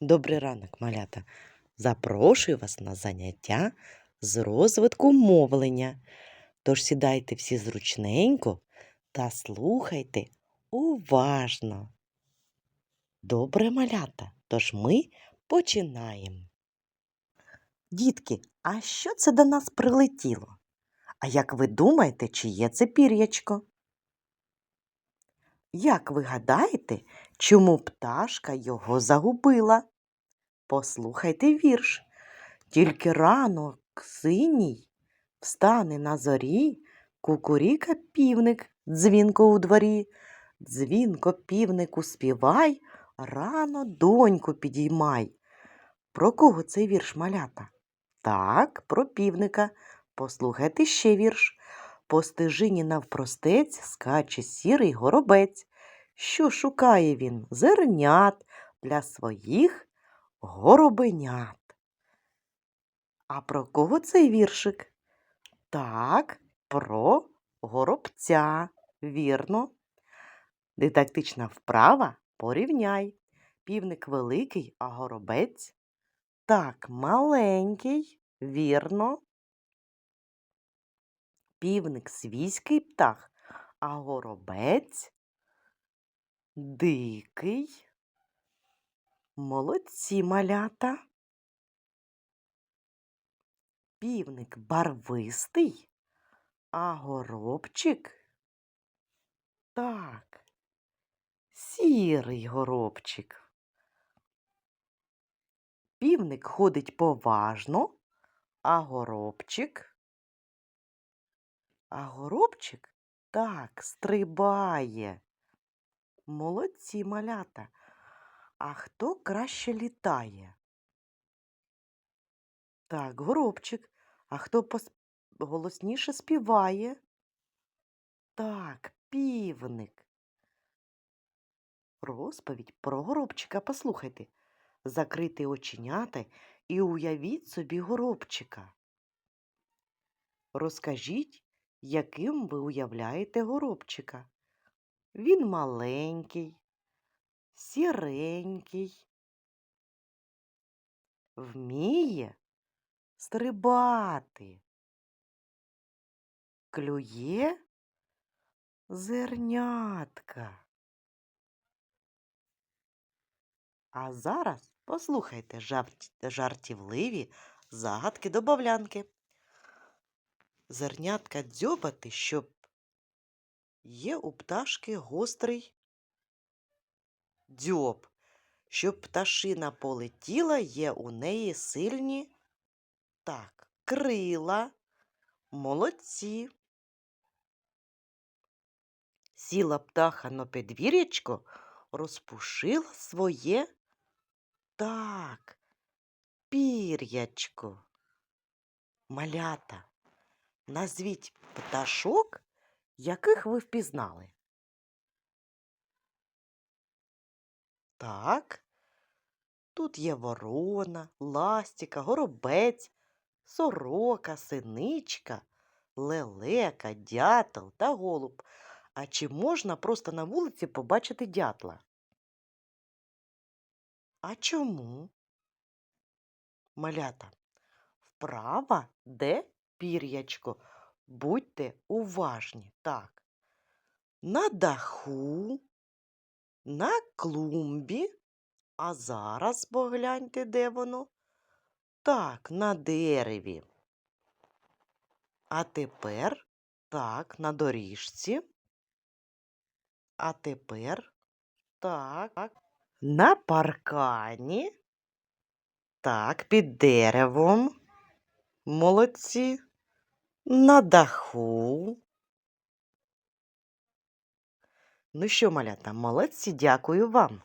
Добрий ранок, малята. Запрошую вас на заняття з розвитку мовлення. Тож сідайте всі зручненько та слухайте уважно. Добре, малята. Тож ми починаємо. Дітки, а що це до нас прилетіло? А як ви думаєте, чиє це пір'ячко? Як ви гадаєте, чому пташка його загубила? Послухайте вірш. Тільки ранок синій встане на зорі, кукуріка півник дзвінко у дворі. Дзвінко півнику співай, рано доньку підіймай. Про кого цей вірш малята? Так, про півника. Послухайте ще вірш. По стежині навпростець скаче сірий горобець. Що шукає він? Зернят для своїх горобенят. А про кого цей віршик? Так, про горобця. Вірно. Дидактична вправа порівняй. Півник великий, а горобець. Так, маленький, вірно. Півник свійський птах, а горобець дикий. Молодці малята. Півник барвистий, а горобчик так, сірий горобчик. Півник ходить поважно, а горобчик. А горобчик так стрибає. Молодці малята. А хто краще літає? Так, горобчик. А хто голосніше співає? Так, півник. Розповідь про горобчика послухайте. Закрити оченята і уявіть собі горобчика. Розкажіть, яким ви уявляєте горобчика. Він маленький, сіренький, вміє стрибати, клює зернятка. А зараз послухайте жарт- жартівливі загадки добавлянки. Зернятка дзьобати, щоб є у пташки гострий дзьоб. Щоб пташина полетіла, є у неї сильні так, крила. Молодці. Сіла птаха на підвір'ячко, розпушила своє так, пір'ячко. Малята, назвіть пташок, яких ви впізнали. Так, тут є ворона, ластіка, горобець, сорока, синичка, лелека, дятел та голуб. А чи можна просто на вулиці побачити дятла? А чому? Малята, вправа де пір'ячко. Будьте уважні. Так. На даху, на клумбі. А зараз погляньте, де воно. Так, на дереві. А тепер так, на доріжці. А тепер так. На паркані. Так, під деревом. Молодці. На даху. Ну що, малята, молодці, дякую вам.